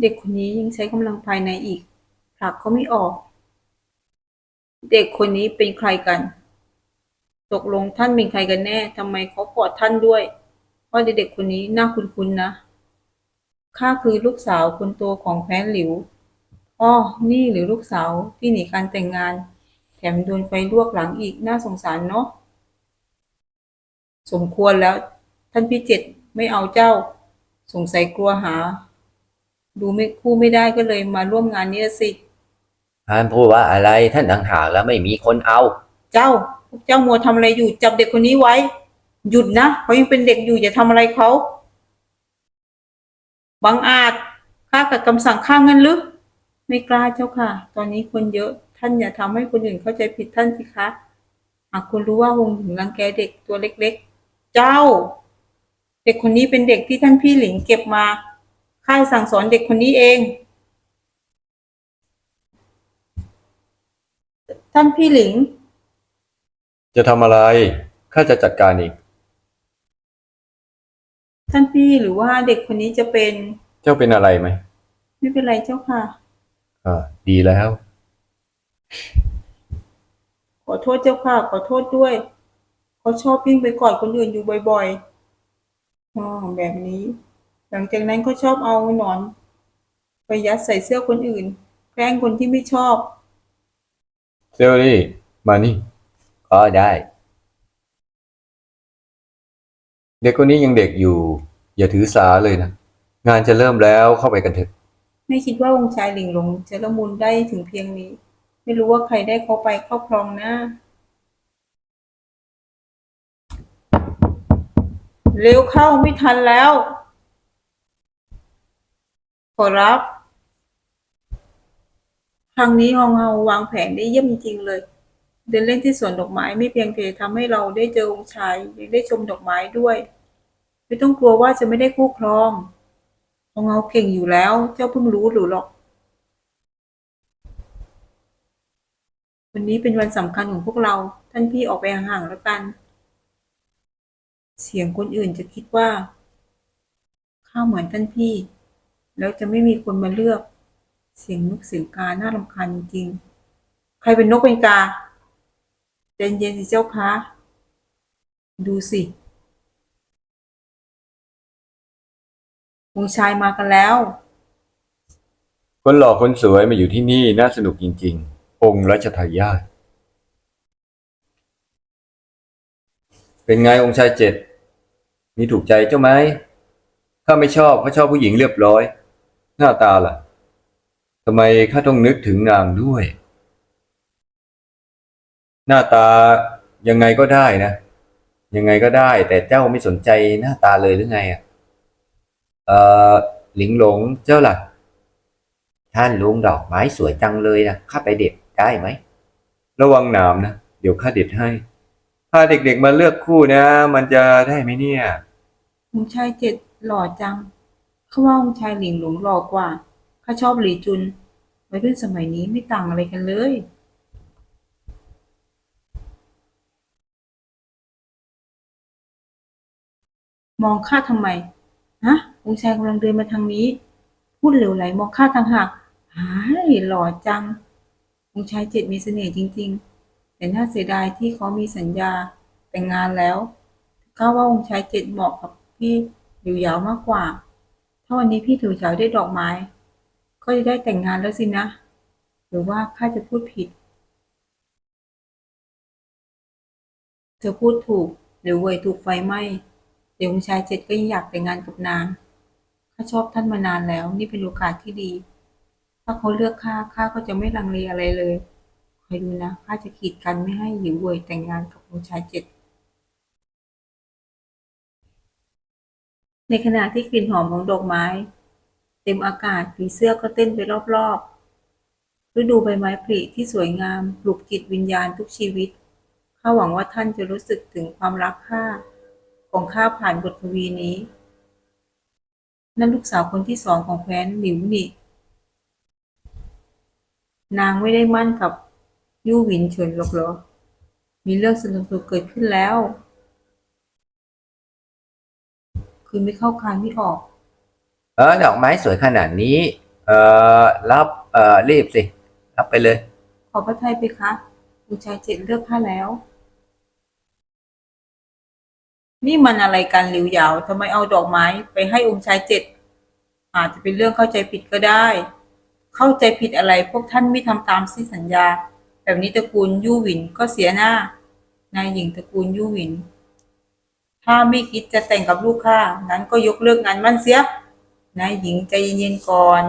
เด็กคนนี้ยังใช้กำลังภายในอีกผลักเขาไม่ออก เด็กคนนี้เป็นใครกัน ตกลงท่านเป็นใครกันแน่ทำไมเขากอดท่านด้วยเพราะเด็กคนนี้น่าคุ้นๆนะข้าคือลูกสาวคนโตของแคว้นหลิวอ้อนี่หรือลูกสาวที่หนีการแต่งงาน แถมโดนไฟลวกหลังอีกน่าสงสารเนาะสมควรแล้ว ท่านพี่เจ็ดไม่เอาเจ้า สงสัยกลัวหา ดูไม่คู่ไม่ได้ก็เลยมาร่วมงานนี้ละสิ ท่านพูดว่าอะไรท่านต่างหากแล้วไม่มีคนเอา เจ้าพวกเจ้ามัวทำอะไรอยู่จับเด็กคนนี้ไว้ หยุดนะเขายังเป็นเด็กอยู่อย่าทำอะไรเขาบังอาจข้ากับคำสั่งข้างั้นหรือไม่กล้าเจ้าค่ะ ตอนนี้คนเยอะท่านอย่าทำให้คนอื่นเข้าใจผิดท่านสิคะหากคุณรู้ว่าวงหญิงรังแกเด็กตัวเล็กๆ เจ้า เด็กคนนี้เป็นเด็กที่ท่านพี่หลิงเก็บมา ข้าสั่งสอนเด็กคนนี้เอง ท่านพี่หลิง จะทำอะไร ข้าจะจัดการเองท่านพี่หรือว่าเด็กคนนี้จะเป็น เจ้าเป็นอะไรไหมไม่เป็นไรเจ้าค่ะ อ่า ดีแล้ว ขอโทษเจ้าค่ะ ขอโทษด้วยเขาชอบวิ่งไปกอดคนอื่นอยู่บ่อยๆอ๋อแบบนี้ หลังจากนั้นก็ชอบเอาหนอนไปยัดใส่เสื้อคนอื่น แกล้งคนที่ไม่ชอบ เซลลี่มานี่ ก็ได้ เด็กคนนี้ยังเด็กอยู่ อย่าถือสาเลยนะ งานจะเริ่มแล้วเข้าไปกันเถอะไม่คิดว่าองค์ชายหลิงหลงจะละมุนได้ถึงเพียงนี้ ไม่รู้ว่าใครได้เขาไปครอบครองนะเร็วเข้าไม่ทันแล้ว ขอรับครั้งนี้ฮองเฮาวางแผนได้เยี่ยมจริงๆเลย เดินเล่นที่สวนดอกไม้ไม่เพียงแต่ทำให้เราได้เจอองค์ชายยังได้ชมดอกไม้ด้วย ไม่ต้องกลัวว่าจะไม่ได้คู่ครองฮองเฮาเก่งอยู่แล้ว เจ้าเพิ่งรู้หรือหรอก วันนี้เป็นวันสำคัญของพวกเรา ท่านพี่ออกไปห่างๆแล้วกัน เสียงคนอื่นจะคิดว่า ข้าเหมือนท่านพี่ แล้วจะไม่มีคนมาเลือก เสียงนกเสียงกาน่ารำคาญจริงๆใครเป็นนกเป็นกาใจเย็นสิเจ้าคะดูสิองชายมากันแล้ว คนหล่อคนสวยมาอยู่ที่นี่น่าสนุกจริง ๆ องค์รัชทายาทเป็นไงองค์ชายเจ็ดมีถูกใจเจ้าไหมข้าไม่ชอบข้าชอบผู้หญิงเรียบร้อย หน้าตาล่ะทำไมข้าต้องนึกถึงนางด้วย หน้าตายังไงก็ได้นะ ยังไงก็ได้ แต่เจ้าไม่สนใจหน้าตาเลยหรือไงอะเอ่อหลิงหลงเจ้าล่ะ ท่านลุงดอกไม้สวยจังเลยนะข้าไปเด็ดได้ไหม ระวังหนามนะ เดี๋ยวข้าเด็ดให้ถ้าเด็กๆมาเลือกคู่นะ มันจะได้ไหมเนี่ยองค์ชายเจ็ดหล่อจัง ขาว่าองค์ชายหลิงหลงหล่อกว่า ข้าชอบหลีจุนวัยรุ่นสมัยนี้ไม่ต่างอะไรกันเลยมองข้าทำไม ฮะ องค์ชายกำลังเดินมาทางนี้ พูดเหลวไหลมองข้าทางหากหายหล่อจัง องค์ชายเจ็ดมีเสน่ห์จริง ๆ แต่น่าเสียดายที่เขามีสัญญาแต่งงานแล้วก้าว่าองค์ชายเจ็ดเหมาะกับพี่หลิวยาวมากกว่า ถ้าวันนี้พี่หลิวเหยาได้ดอกไม้ ก็จะได้แต่งงานแล้วสินะ หรือว่าข้าจะพูดผิด เธอพูดถูกหรือเวยถูกไฟไหม้เดี๋ยวองค์ชายเจ็ดก็ยังอยากแต่งงานกับนางข้าชอบท่านมานานแล้ว นี่เป็นโอกาสที่ดี ถ้าเขาเลือกข้าข้าก็จะไม่ลังเลอะไรเลยคอยดูนะข้าจะขีดกันไม่ให้หลิวเวยแต่งงานกับองค์ชายเจ็ด ในขณะที่กลิ่นหอมของดอกไม้ เต็มอากาศผีเสื้อก็เต้นไปรอบๆ ฤดูใบไม้ผลิที่สวยงามปลุกจิตวิญญาณทุกชีวิต ข้าหวังว่าท่านจะรู้สึกถึงความรักข้าของข้าผ่านบทกวีนี้ นั่นลูกสาวคนที่สองของแคว้นหลิวนี่นางไม่ได้มั่นกับยู่หวินเฉินหรอกหรอ มีเรื่องสนุกๆเกิดขึ้นแล้ว คือไม่เข้าคายไม่ออก เออดอกไม้สวยขนาดนี้ เอ่อรับเอ่อรีบสิรับไปเลย ขอพระทัยไปคะองค์ชายเจ็ดเลือกข้าแล้ว นี่มันอะไรกันหลิวเหยาวทำไมเอาดอกไม้ไปให้องค์ชายเจ็ดอาจจะเป็นเรื่องเข้าใจผิดก็ได้ เข้าใจผิดอะไรพวกท่านไม่ทำตามสิสัญญา แบบนี้ตระกูลยู่หวินก็เสียหน้านายหญิงตระกูลยู่หวิน ถ้าไม่คิดจะแต่งกับลูกข้างั้นก็ยกเลิกงานมั่นเสียนายหญิงใจเย็นๆก่อน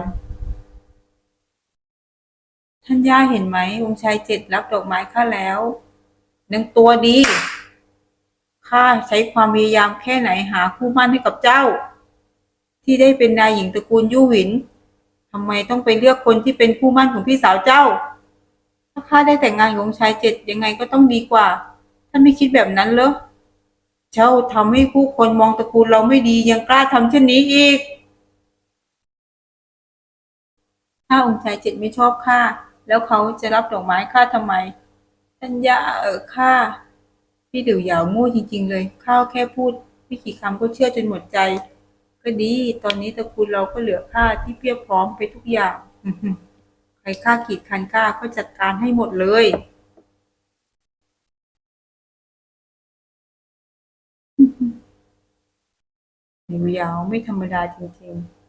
ท่านย่าเห็นไหมองค์ชายเจ็ดรับดอกไม้ข้าแล้วหนึ่งตัวดีข้าใช้ความพยายามแค่ไหนหาคู่มั่นให้กับเจ้า ที่ได้เป็นนายหญิงตระกูลยู่หวินทำไมต้องไปเลือกคนที่เป็นคู่มั่นของพี่สาวเจ้า ถ้าข้าได้แต่งงานกับองค์ชายเจ็ดยังไงก็ต้องดีกว่า ท่านไม่คิดแบบนั้นเหรอ เจ้าทำให้ผู้คนมองตระกูลเราไม่ดียังกล้าทำเช่นนี้อีก ถ้าองค์ชายเจ็ดไม่ชอบข้าแล้วเขาจะรับดอกไม้ข้าทำไมท่านย่าเออข้าพี่เดี่ยวยาวโง่จริง ๆ เลยข้าวแค่พูดไม่กี่คำก็เชื่อจนหมดใจ ก็ดี ตอนนี้ตระกูลเราก็เหลือข้าที่เพียบพร้อมไปทุกอย่างใครข้าขีดคันข้าก็จัดการให้หมดเลย ยวยาวไม่ธรรมดาจริงๆ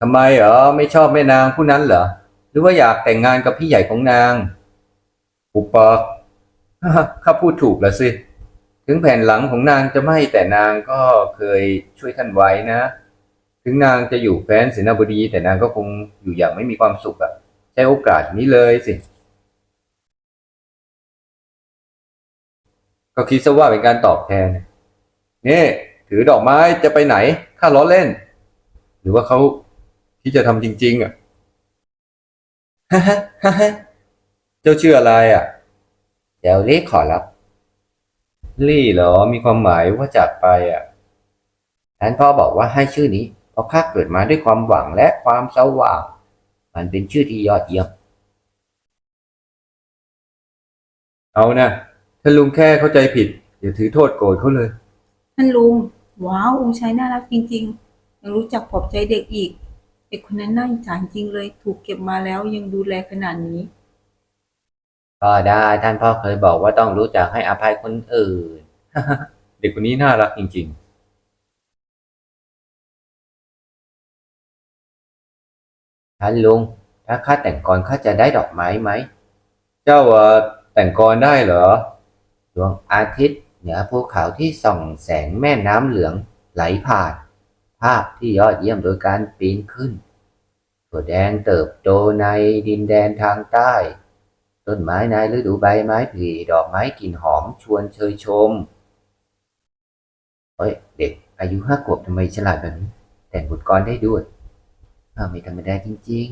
ทำไมเหรอไม่ชอบแม่นางผู้นั้นเหรอ หรือว่าอยากแต่งงานกับพี่ใหญ่ของนางปุบปอกข้าพูดถูกแล้วสิ ถึงแผ่นหลังของนางจะไม่แต่นางก็เคยช่วยท่านไว้นะ ถึงนางจะอยู่แคว้นเสนาบดี แต่นางก็คงอยู่อย่างไม่มีความสุขอะใช้โอกาสนี้เลยสิ ก็คิดซะว่าเป็นการตอบแทน นี่ถือดอกไม้จะไปไหนข้าล้อเล่น หรือว่าเขาที่จะทำจริง ๆ อะฮ่าฮ่าฮ่าฮ่าเจ้าชื่ออะไรอะเดี๋ยวเรียกขอรับ ลี่เหรอมีความหมายว่าจากไปอะท่านพ่อบอกว่าให้ชื่อนี้ เพราะข้าเกิดมาด้วยความหวังและความสว่าง มันเป็นชื่อที่ยอดเยี่ยมเอานะท่านลุงแค่เข้าใจผิดอย่าถือโทษโกรธเขาเลย ท่านลุง ว้าวองค์ชายน่ารักจริงๆ ยังรู้จักปลอบใจเด็กอีก เด็กคนนั้นน่าอิจฉาจริงเลย ถูกเก็บมาแล้วยังดูแลขนาดนี้ ก็ได้ท่านพ่อเคยบอกว่าต้องรู้จักให้อภัยคนอื่น เด็กคนนี้น่ารักจริงท่านลุงถ้าข้าแต่งก่อนข้าจะได้ดอกไม้ไหมๆเจ้าเอ่อแต่งกรได้เหรอดวงอาทิตย์ เหนือภูเขาที่ส่องแสงแม่น้ำเหลืองไหลผ่าน ภาพที่ยอดเยี่ยมโดยการปีนขึ้นถั่วแดงเติบโตในดินแดนทางใต้ ต้นไม้ในฤดูใบไม้ผลิดอกไม้กลิ่นหอมชวนเชยชมเฮ้ยเด็กอายุห้าขวบทำไมฉลาดแบบนี้แต่งบทกลอนได้ด้วยอ้าไม่ธรรมดาจริง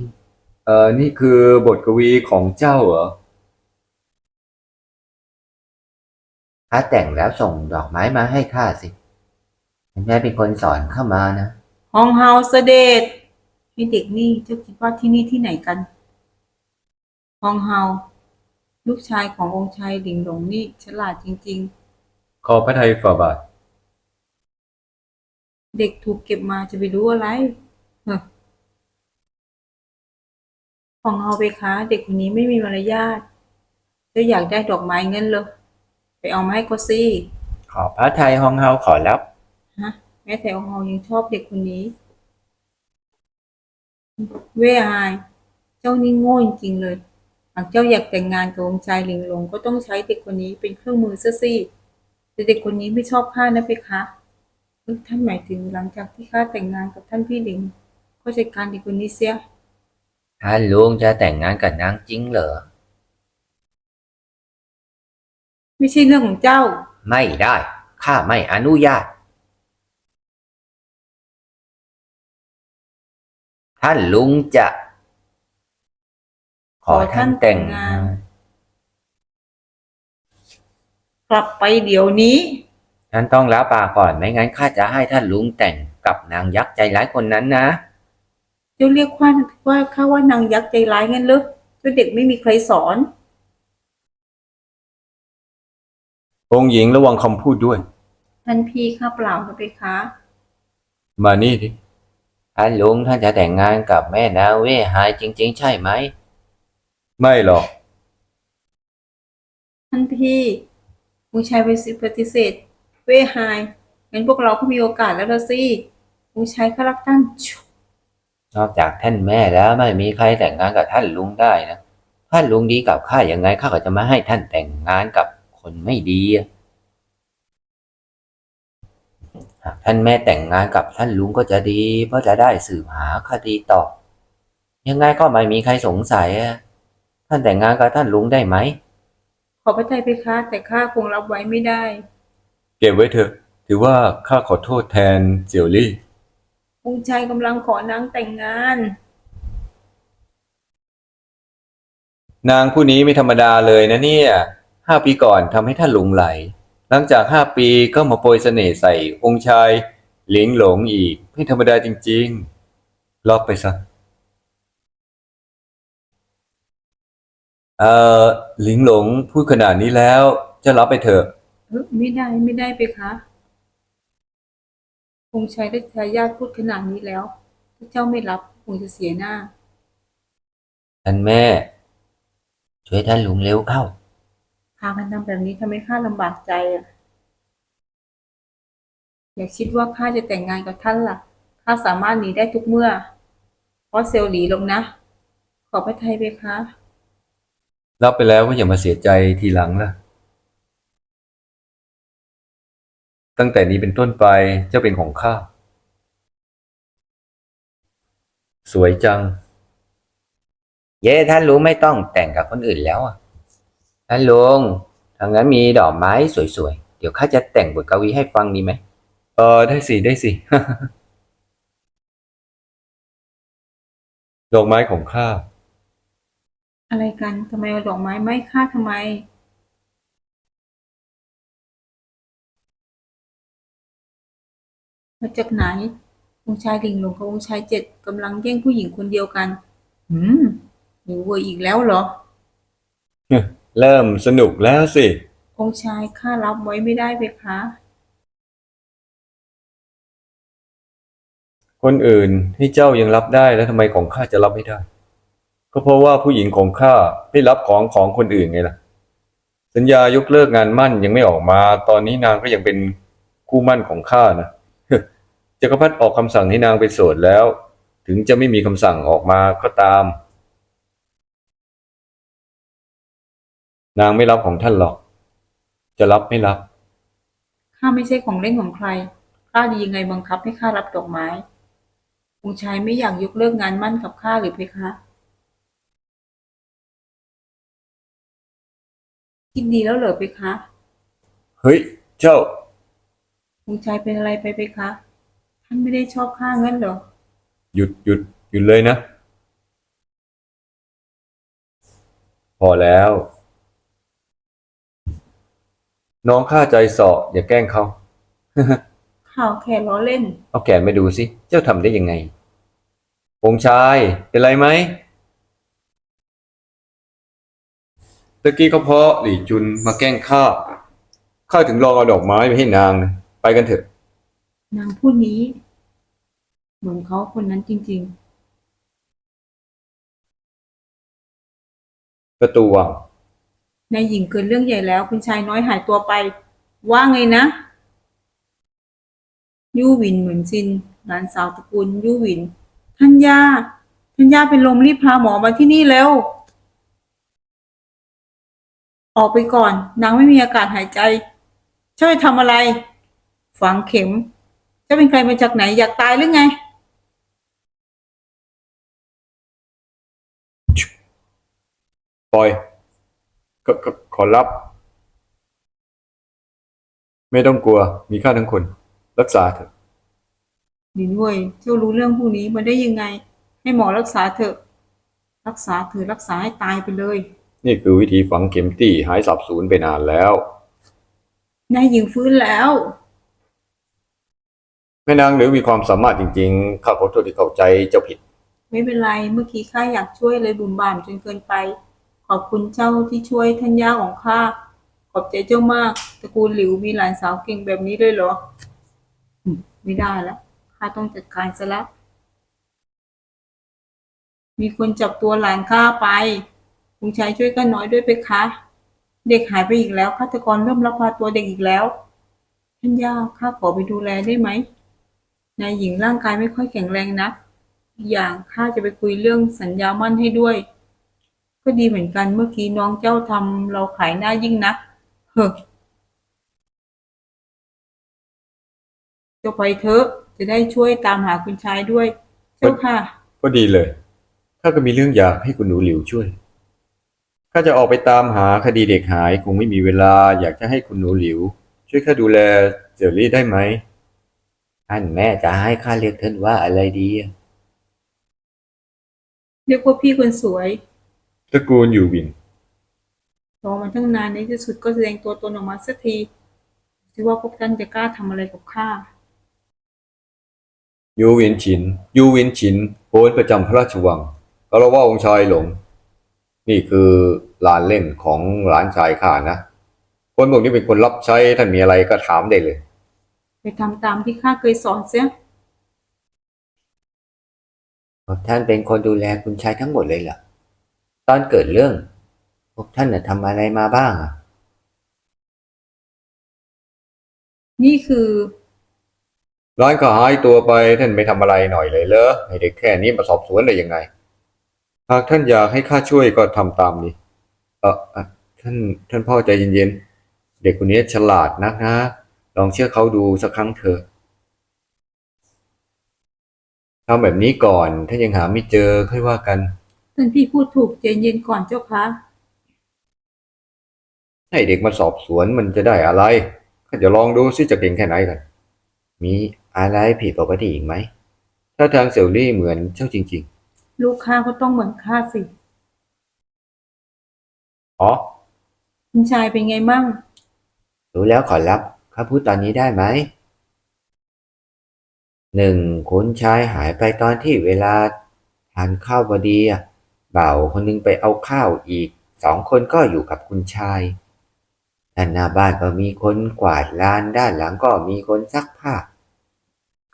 เออนี่คือบทกวีของเจ้าเหรอ ถ้าแต่งแล้วส่งดอกไม้มาให้ข้าสิแม่เป็นคนสอนเข้ามานะ ห้องเฮาเสด็จให้เด็กนี่เจ้าคิดว่าที่นี่ที่ไหนกัน ห้องเฮาลูกชายขององค์ชายหลิงหลงนี่ฉลาดจริง ขอพระไทยฝ่าบาท ๆ เด็กถูกเก็บมาจะไปรู้อะไรเฮ้อห้องเฮาไปคะเด็กคนนี้ไม่มีมารยาทเจ้าอยากได้ดอกไม้เงินเหรอไป เอามาให้ก็สิขอพระไทยห้องเฮาขอรับฮะแม้แต่องค์เฮายังชอบเด็กคนนี้ เวอาย เจ้านี่โง่จริงๆเลย หากเจ้าอยากแต่งงานกับองค์ชายหลิงหลงก็ต้องใช้เด็กคนนี้เป็นเครื่องมือซะสิแต่เด็กคนนี้ไม่ชอบข้านะเพคะเอ้ยท่านหมายถึงหลังจากที่ข้าแต่งงานกับท่านพี่หลิงก็จัดการเด็กคนนี้เสียท่านลุงจะแต่งงานกับนางจริงเหรอ ไม่ใช่เรื่องของเจ้า ไม่ได้ ข้าไม่อนุญาต ท่านลุงจะ ขอท่านแต่งงาน กลับไปเดี๋ยวนี้ ท่านต้องรับปากก่อน ไม่งั้นข้าจะให้ท่านลุงแต่งกับนางยักษ์ใจร้ายคนนั้นนะ เจ้าเรียกว่าว่าข้าว่านางยักษ์ใจร้ายงั้นเหรอเจ้าเด็กไม่มีใครสอน องค์หญิงระวังคำพูดด้วย ท่านพี่ข้าเปล่านะเพคะ มานี่ดิท่านลุงท่านจะแต่งงานกับแม่นางเว่หายจริง ๆ ใช่ไหม ไม่หรอก ท่านพี่องค์ชายไปปฏิเสธ เว่ไฮงั้นพวกเราก็มีโอกาสแล้วละสิองค์ชายข้ารักท่านชุนอกจากท่านแม่แล้วไม่มีใครแต่งงานกับท่านลุงได้นะ ท่านลุงดีกับข้ายังไงข้าก็จะไม่ให้ท่านแต่งงานกับ คนไม่ดีอะหากท่านแม่แต่งงานกับท่านลุงก็จะดี เพราะจะได้สืบหาคดีต่อ ยังไงก็ไม่มีใครสงสัยอะท่านแต่งงานกับท่านลุงได้ไหม ขอพระทัยเพคะ แต่ข้าคงรับไว้ไม่ได้ เก็บไว้เถอะ ถือว่าข้าขอโทษแทนเจียวลี่ องค์ชายกำลังขอนางแต่งงาน นางผู้นี้ไม่ธรรมดาเลยนะเนี่ย ห้าปีก่อนทำให้ท่านหลงไหล หลังจากห้าปีก็มาโปรยเสน่ห์ใส่องค์ชายหลิงหลงอีก ไม่ธรรมดาจริงๆล็อกไปซะเอ่อหลิงหลงพูดขนาดนี้แล้ว จะรับไปเถอะ เอ้อไม่ได้ไม่ได้เพคะองค์ชายได้ทายาทพูดขนาดนี้แล้ว ถ้าเจ้าไม่รับคงจะเสียหน้า ท่านแม่ ช่วยท่านลุงเร็วเข้า พากันทำแบบนี้ทำให้ข้าลำบากใจอะ อย่าคิดว่าข้าจะแต่งงานกับท่านล่ะ ข้าสามารถหนีได้ทุกเมื่อ เพราะเซลล์หลีลงนะ ขอพระทัยเพคะ รับไปแล้วก็อย่ามาเสียใจทีหลังล่ะ ตั้งแต่นี้เป็นต้นไปเจ้าเป็นของข้า สวยจัง เย้ท่านลุงไม่ต้องแต่งกับคนอื่นแล้วอะ ท่านลุงถ้างั้นมีดอกไม้สวยๆ เดี๋ยวข้าจะแต่งบทกวีให้ฟังดีไหม เออ ได้สิ ได้สิ ดอกไม้ของข้า อะไรกันทำไมเอาดอกไม้ไม่ข้าทำไม มาจากไหนองค์ชายลิงหลงกับองค์ชายเจ็ดกำลังแย่งผู้หญิงคนเดียวกัน หืมหนูเวอร์อีกแล้วเหรอ เริ่มสนุกแล้วสิ องค์ชายข้ารับไว้ไม่ได้เพคะคนอื่นให้เจ้ายังรับได้แล้วทำไมของข้าจะรับไม่ได้ ก็เพราะว่าผู้หญิงของข้าไม่รับของของคนอื่นไงล่ะ สัญญายกเลิกงานมั่นยังไม่ออกมา ตอนนี้นางก็ยังเป็นคู่มั่นของข้านะจักรพรรดิออกคำสั่งให้นางเป็นโสดแล้ว ถึงจะไม่มีคำสั่งออกมาก็ตาม นางไม่รับของท่านหรอก จะรับไม่รับ ข้าไม่ใช่ของเล่นของใคร ข้าดียังไงบังคับให้ข้ารับดอกไม้องค์ชายไม่อยากยกเลิกงานมั่นกับข้าหรือเพคะ คิดดีแล้วเหรอเพคะ เฮ้ย เจ้าองค์ชายเป็นอะไรไปเพคะ ท่านไม่ได้ชอบข้างั้นเหรอ หยุดหยุดหยุดเลยนะ พอแล้ว น้องข้าใจเสาะอย่าแกล้งเขา ข่าวแค่ล้อเล่น เอาแขนมาดูสิ เจ้าทำได้ยังไงองค์ชาย เป็นไรไหมตะกี้ก็เพราะหลี่จุนมาแกล้งข้า ข้าถึงลองเอาดอกไม้ไปให้นางนะไปกันเถอะ นางผู้นี้ เหมือนเขาคนนั้นจริง ประตูวังๆ นายหญิงเกินเรื่องใหญ่แล้ว คุณชายน้อยหายตัวไป ว่าไงนะ ยู่หวินเหมือนซินหลานสาวตระกูลยู่หวินทัญญาทัญญาเป็นลมรีบพาหมอมาที่นี่แล้วออกไปก่อน นางไม่มีอากาศหายใจเจ้าจะทำอะไร ฝังเข็มจ้าเป็นใครมาจากไหนอยากตายหรือไงปล่อย ก็ก็ขอรับ ไม่ต้องกลัว มีข้าทั้งคน รักษาเถอะหลินเว่ยเจ้ารู้เรื่องพวกนี้มาได้ยังไง ให้หมอรักษาเถอะ รักษาเถอะรักษาให้ตายไปเลย นี่คือวิธีฝังเข็มตี้หายสับสูญไปนานแล้ว นายหญิงฟื้นแล้ว แม่นางหรือมีความสามารถจริงๆ ข้าขอโทษที่เข้าใจเจ้าผิด ไม่เป็นไร เมื่อกี้ข้าอยากช่วยเลยบุ่มบ่ามจนเกินไป ขอบคุณเจ้าที่ช่วยท่านย่าของข้า ขอบใจเจ้ามาก ตระกูลหลิวมีหลานสาวเก่งแบบนี้เลยเหรอ ไม่ได้แล้วข้าต้องจัดการซะแล้ว มีคนจับตัวหลานข้าไปลุงชายช่วยกันน้อยด้วยไปคะ เด็กหายไปอีกแล้วฆาตกรเริ่มลักพาตัวเด็กอีกแล้ว ท่านย่าข้าขอไปดูแลได้ไหมนายหญิงร่างกายไม่ค่อยแข็งแรงนักอีกอย่างข้าจะไปคุยเรื่องสัญญามั่นให้ด้วย ก็ดีเหมือนกันเมื่อกี้น้องเจ้าทำเราขายหน้ายิ่งนักเฮ้อเจ้าไปเถอะ จะได้ช่วยตามหาคุณชายด้วย เจ้าค่ะ ก็ดีเลยข้าก็มีเรื่องอยากให้คุณหนูหลิวช่วยข้าจะออกไปตามหาคดีเด็กหายคงไม่มีเวลา อยากจะให้คุณหนูหลิว ช่วยข้าดูแลเจอรี่ได้ไหมท่านแม่จะให้ข้าเรียกท่านว่าอะไรดีอะเรียกว่าพี่คนสวย ตระกูลอยู่วิน รอมาตั้งนานในที่สุดก็แสดงตัวตนออกมาสักทีสิว่าพวกท่านจะกล้าทำอะไรกับข้า ยูเวียนฉิน ยูเวียนฉินโหนประจำพระราชวังก็เราว่าองค์ชายหลง นี่คือลานเล่นของหลานชายข้านะ คนพวกนี้เป็นคนรับใช้ท่านมีอะไรก็ถามได้เลย ไปทำตามที่ข้าเคยสอนเสียพวกท่านเป็นคนดูแลคุณชายทั้งหมดเลยเหรอ ตอนเกิดเรื่อง พวกท่านน่ะทำอะไรมาบ้างอะ นี่คือ ร้านก็หายตัวไปท่านไม่ทำอะไรหน่อยเลยเหรอให้เด็กแค่นี้มาสอบสวนได้ยังไง หากท่านอยากให้ข้าช่วยก็ทำตามนี้ เออเอ่อท่านท่านพ่อใจเย็นๆ เด็กคนนี้ฉลาดนักนะ ลองเชื่อเขาดูสักครั้งเถอะทำแบบนี้ก่อน ถ้ายังหาไม่เจอค่อยว่ากัน ท่านพี่พูดถูกใจเย็นก่อนเจ้าคะให้เด็กมาสอบสวนมันจะได้อะไรข้าจะลองดูซิจะเก่งแค่ไหนกันมีอะไรผิดปกติอีกไหม ถ้าทางเซลลี่เหมือนเจ้าจริงลูกข้าก็ต้องเหมือนข้าสิๆอ๋อ คุณชายเป็นไงมั่ง รู้แล้วขอรับข้าพูดตอนนี้ได้ไหม หนึ่งคุณชายหายไปตอนที่เวลาทานข้าวพอดีอะ บ่าวคนนึงไปเอาข้าวอีก สองคนก็อยู่กับคุณชายด้านหน้าบ้านก็มีคนกวาดลานด้านหลังก็มีคนซักผ้า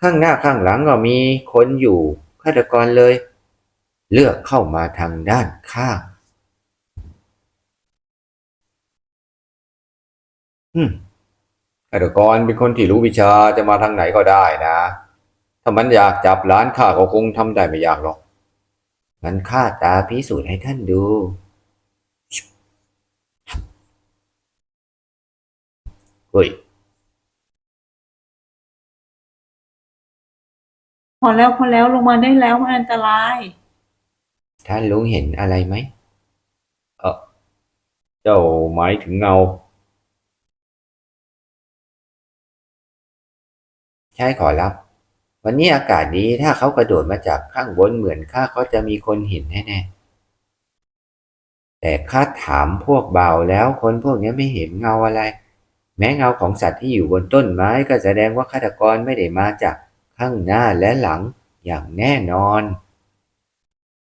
ข้างหน้าข้างหลังก็มีคนอยู่ฆาตกรเลย เลือกเข้ามาทางด้านข้างอืมฆาตกรเป็นคนที่รู้วิชาจะมาทางไหนก็ได้นะ ถ้ามันอยากจับร้านข้าก็คงทำได้ไม่ยากหรอก งั้นข้าตาพิสูจน์ให้ท่านดู เฮ้ย พอแล้วพอแล้วลงมาได้แล้วมันอันตราย ท่านลุงเห็นอะไรไหมเจ้าหมายถึงเงา ใช่ขอรับ วันนี้อากาศดีถ้าเขากระโดดมาจากข้างบนเหมือนข้าก็จะมีคนเห็นแน่ๆแต่ข้าถามพวกเบาแล้วคนพวกนี้ไม่เห็นเงาอะไร แม้เงาของสัตว์ที่อยู่บนต้นไม้ก็แสดงว่าฆาตกรไม่ได้มาจากข้างหน้าและหลังอย่างแน่นอน